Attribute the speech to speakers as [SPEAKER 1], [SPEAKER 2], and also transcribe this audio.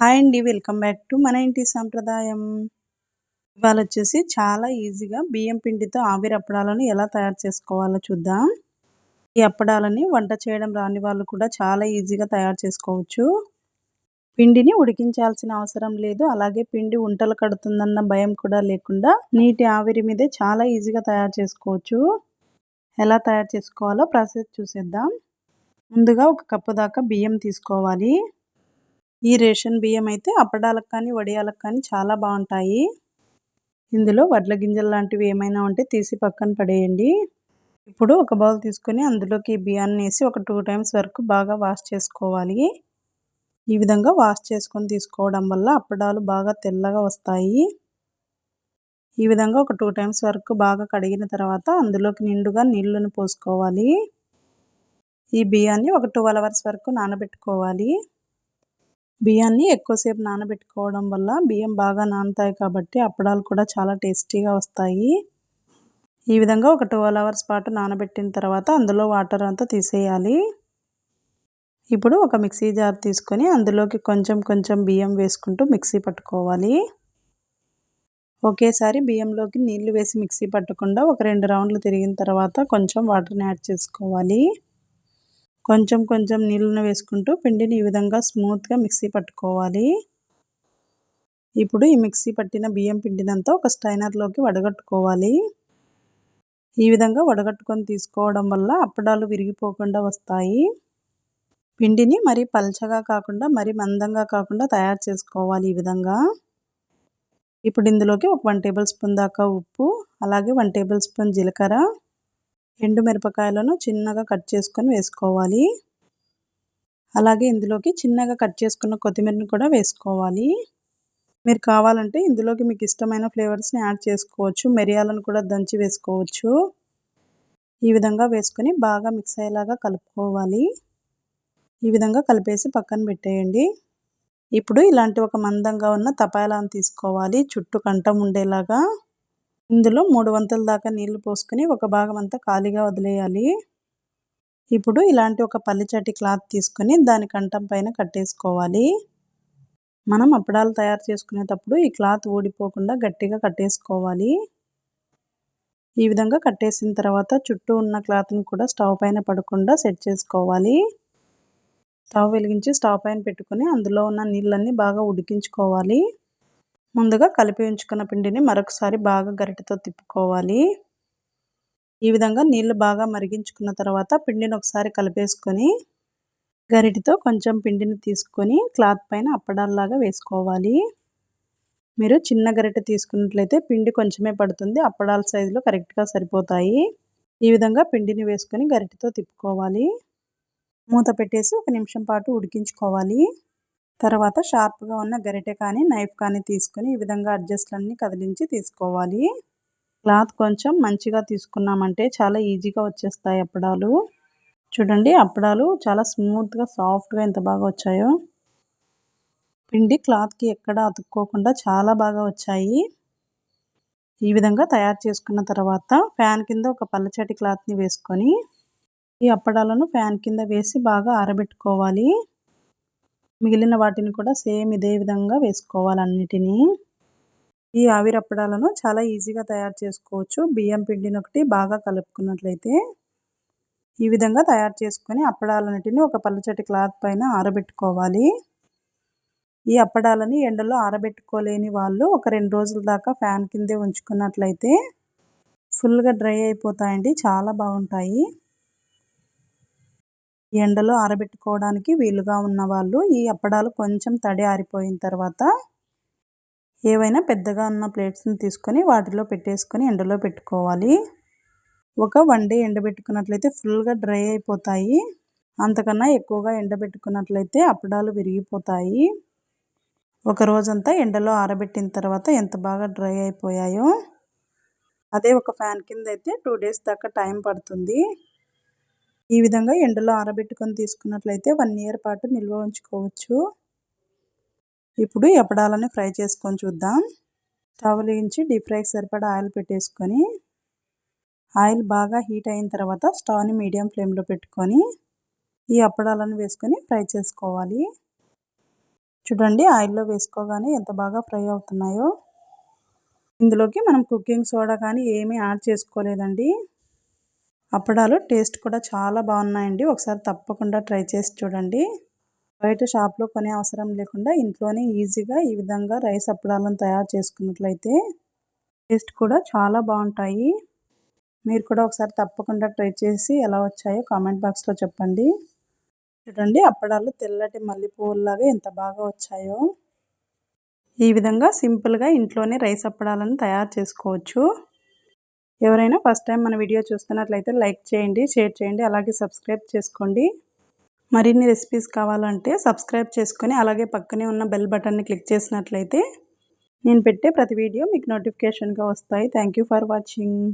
[SPEAKER 1] Hi అండి welcome back to మన ఇంటి సాంప్రదాయం. ఇవాళ వచ్చేసి చాలా ఈజీగా బియ్యం పిండితో ఆవిరి అప్పడాలను ఎలా తయారు చేసుకోవాలో చూద్దాం. ఈ అప్పడాలని వంట చేయడం రాని వాళ్ళు కూడా చాలా ఈజీగా తయారు చేసుకోవచ్చు. పిండిని ఉడికించాల్సిన అవసరం లేదు అలాగే పిండి ఉంటలు కడుతుందన్న భయం కూడా లేకుండా నీటి ఆవిరి మీదే చాలా ఈజీగా తయారు చేసుకోవచ్చు. ఎలా తయారు చేసుకోవాలో ప్రాసెస్ చూసేద్దాం. ముందుగా ఒక కప్పు దాకా బియ్యం తీసుకోవాలి. ఈ రేషన్ బియ్యం అయితే అప్పడాలకు కానీ వడియాలకు కానీ చాలా బాగుంటాయి. ఇందులో వడ్ల గింజలు లాంటివి ఏమైనా ఉంటే తీసి పక్కన పడేయండి. ఇప్పుడు ఒక బౌల్ తీసుకొని అందులోకి బియ్యాన్ని వేసి ఒక టూ టైమ్స్ వరకు బాగా వాష్ చేసుకోవాలి. ఈ విధంగా వాష్ చేసుకొని తీసుకోవడం వల్ల అప్పడాలు బాగా తెల్లగా వస్తాయి. ఈ విధంగా ఒక టూ టైమ్స్ వరకు బాగా కడిగిన తర్వాత అందులోకి నిండుగా నీళ్ళను పోసుకోవాలి. ఈ బియ్యాన్ని ఒక ట్వెల్వ్ అవర్స్ వరకు నానబెట్టుకోవాలి. బియ్యాన్ని ఎక్కువసేపు నానబెట్టుకోవడం వల్ల బియ్యం బాగా నానుతాయి కాబట్టి అప్పడాలు కూడా చాలా టేస్టీగా వస్తాయి. ఈ విధంగా ఒక ట్వెల్వ్ అవర్స్ పాటు నానబెట్టిన తర్వాత అందులో వాటర్ అంతా తీసేయాలి. ఇప్పుడు ఒక మిక్సీ జార్ తీసుకొని అందులోకి కొంచెం కొంచెం బియ్యం వేసుకుంటూ మిక్సీ పట్టుకోవాలి. ఒకేసారి బియ్యంలోకి నీళ్ళు వేసి మిక్సీ పట్టకుండా ఒక రెండు రౌండ్లు తిరిగిన తర్వాత కొంచెం వాటర్ని యాడ్ చేసుకోవాలి. కొంచెం కొంచెం నీళ్ళను వేసుకుంటూ పిండిని ఈ విధంగా స్మూత్గా మిక్సీ పట్టుకోవాలి. ఇప్పుడు ఈ మిక్సీ పట్టిన బియ్యం పిండినంతా ఒక స్టైనర్లోకి వడగట్టుకోవాలి. ఈ విధంగా వడగట్టుకొని తీసుకోవడం వల్ల అప్పడాలు విరిగిపోకుండా వస్తాయి. పిండిని మరి పల్చగా కాకుండా మరి మందంగా కాకుండా తయారు చేసుకోవాలి ఈ విధంగా. ఇప్పుడు ఇందులోకి ఒక వన్ టేబుల్ స్పూన్ దాకా ఉప్పు అలాగే వన్ టేబుల్ స్పూన్ జీలకర్ర ఎండు మిరపకాయలను చిన్నగా కట్ చేసుకొని వేసుకోవాలి. అలాగే ఇందులోకి చిన్నగా కట్ చేసుకున్న కొత్తిమీరని కూడా వేసుకోవాలి. మీరు కావాలంటే ఇందులోకి మీకు ఇష్టమైన ఫ్లేవర్స్ని యాడ్ చేసుకోవచ్చు. మిరియాలను కూడా దంచి వేసుకోవచ్చు. ఈ విధంగా వేసుకొని బాగా మిక్స్ అయ్యేలాగా కలుపుకోవాలి. ఈ విధంగా కలిపేసి పక్కన పెట్టేయండి. ఇప్పుడు ఇలాంటి ఒక మందంగా ఉన్న తపాలాను తీసుకోవాలి. చుట్టూ కంఠం ఉండేలాగా. ఇందులో మూడు వంతుల దాకా నీళ్ళు పోసుకొని ఒక భాగం అంతా ఖాళీగా వదిలేయాలి. ఇప్పుడు ఇలాంటి ఒక పల్లిచటి క్లాత్ తీసుకొని దాని కంఠం పైన కట్టేసుకోవాలి. మనం అప్పడాలు తయారు చేసుకునేటప్పుడు ఈ క్లాత్ ఊడిపోకుండా గట్టిగా కట్టేసుకోవాలి. ఈ విధంగా కట్టేసిన తర్వాత చుట్టూ ఉన్న క్లాత్ని కూడా స్టవ్ పైన పడకుండా సెట్ చేసుకోవాలి. స్టవ్ వెలిగించి స్టవ్ పైన పెట్టుకొని అందులో ఉన్న నీళ్ళన్నీ బాగా ఉడికించుకోవాలి. ముందుగా కలిపి ఉంచుకున్న పిండిని మరొకసారి బాగా గరిటెతో తిప్పుకోవాలి. ఈ విధంగా నీళ్ళు బాగా మరిగించుకున్న తర్వాత పిండిని ఒకసారి కలిపేసుకొని గరిటితో కొంచెం పిండిని తీసుకొని క్లాత్ పైన అప్పడాల్లాగా వేసుకోవాలి. మీరు చిన్న గరిటె తీసుకున్నట్లయితే పిండి కొంచెమే పడుతుంది అప్పడాల సైజులో కరెక్ట్గా సరిపోతాయి. ఈ విధంగా పిండిని వేసుకొని గరిటెతో తిప్పుకోవాలి. మూత పెట్టేసి ఒక నిమిషం పాటు ఉడికించుకోవాలి. తర్వాత షార్ప్గా ఉన్న గరిటె కానీ నైఫ్ కానీ తీసుకొని ఈ విధంగా అడ్జస్ట్లన్నీ కదిలించి తీసుకోవాలి. క్లాత్ కొంచెం మంచిగా తీసుకున్నామంటే చాలా ఈజీగా వచ్చేస్తాయి అప్పడాలు. చూడండి అప్పడాలు చాలా స్మూత్గా సాఫ్ట్గా ఎంత బాగా వచ్చాయో. పిండి క్లాత్కి ఎక్కడ అతుక్కోకుండా చాలా బాగా వచ్చాయి. ఈ విధంగా తయారు చేసుకున్న తర్వాత ఫ్యాన్ కింద ఒక పల్లచటి క్లాత్ని వేసుకొని ఈ అప్పడాలను ఫ్యాన్ కింద వేసి బాగా ఆరబెట్టుకోవాలి. మిగిలిన వాటిని కూడా సేమ్ ఇదే విధంగా వేసుకోవాలన్నిటినీ. ఈ ఆవిరప్పడాలను చాలా ఈజీగా తయారు చేసుకోవచ్చు. బియ్యం పిండిని ఒకటి బాగా కలుపుకున్నట్లయితే ఈ విధంగా తయారు చేసుకొని అప్పడాలన్నిటిని ఒక పల్లచటి క్లాత్ పైన ఆరబెట్టుకోవాలి. ఈ అప్పడాలని ఎండలో ఆరబెట్టుకోలేని వాళ్ళు ఒక రెండు రోజుల దాకా ఫ్యాన్ కిందే ఉంచుకున్నట్లయితే ఫుల్గా డ్రై అయిపోతాయండి. చాలా బాగుంటాయి. ఎండలో ఆరబెట్టుకోవడానికి వీలుగా ఉన్న వాళ్ళు ఈ అప్పడాలు కొంచెం తడి ఆరిపోయిన తర్వాత ఏవైనా పెద్దగా ఉన్న ప్లేట్స్ని తీసుకొని వాటిలో పెట్టేసుకొని ఎండలో పెట్టుకోవాలి. ఒక వన్ డే ఎండబెట్టుకున్నట్లయితే ఫుల్గా డ్రై అయిపోతాయి. అంతకన్నా ఎక్కువగా ఎండబెట్టుకున్నట్లయితే అప్పడాలు విరిగిపోతాయి. ఒక రోజంతా ఎండలో ఆరబెట్టిన తర్వాత ఎంత బాగా డ్రై అయిపోయాయో. అదే ఒక ఫ్యాన్ కింద అయితే టూ డేస్ దాకా టైం పడుతుంది. ఈ విధంగా ఎండలో ఆరబెట్టుకొని తీసుకున్నట్లయితే వన్ ఇయర్ పాటు నిల్వ ఉంచుకోవచ్చు. ఇప్పుడు ఎప్పడాలని ఫ్రై చేసుకొని చూద్దాం. స్టవ్ వెలిగించి డీప్ ఫ్రైకి సరిపడా ఆయిల్ పెట్టేసుకొని ఆయిల్ బాగా హీట్ అయిన తర్వాత స్టవ్ని మీడియం ఫ్లేమ్లో పెట్టుకొని ఈ అప్పడాలను వేసుకొని ఫ్రై చేసుకోవాలి. చూడండి ఆయిల్లో వేసుకోగానే ఎంత బాగా ఫ్రై అవుతున్నాయో. ఇందులోకి మనం కుకింగ్ సోడా కానీ ఏమీ యాడ్ చేసుకోలేదండి. అప్పడాలు టేస్ట్ కూడా చాలా బాగున్నాయండి. ఒకసారి తప్పకుండా ట్రై చేసి చూడండి. బయట షాప్లో కొనే అవసరం లేకుండా ఇంట్లోనే ఈజీగా ఈ విధంగా రైస్ అప్పడాలను తయారు చేసుకున్నట్లయితే టేస్ట్ కూడా చాలా బాగుంటాయి. మీరు కూడా ఒకసారి తప్పకుండా ట్రై చేసి ఎలా వచ్చాయో కామెంట్ బాక్స్లో చెప్పండి. చూడండి అప్పడాలు తెల్లటి మల్లెపూలాగా ఎంత బాగా వచ్చాయో. ఈ విధంగా సింపుల్గా ఇంట్లోనే రైస్ అప్పడాలను తయారు చేసుకోవచ్చు. ఎవరైనా ఫస్ట్ టైం మన వీడియో చూస్తున్నట్లయితే లైక్ చేయండి షేర్ చేయండి అలాగే సబ్స్క్రైబ్ చేసుకోండి. మరిన్ని రెసిపీస్ కావాలంటే సబ్స్క్రైబ్ చేసుకొని అలాగే పక్కనే ఉన్న బెల్ బటన్ని క్లిక్ చేసినట్లయితే నేను పెట్టే ప్రతి వీడియో మీకు నోటిఫికేషన్గా వస్తాయి. Thank for watching.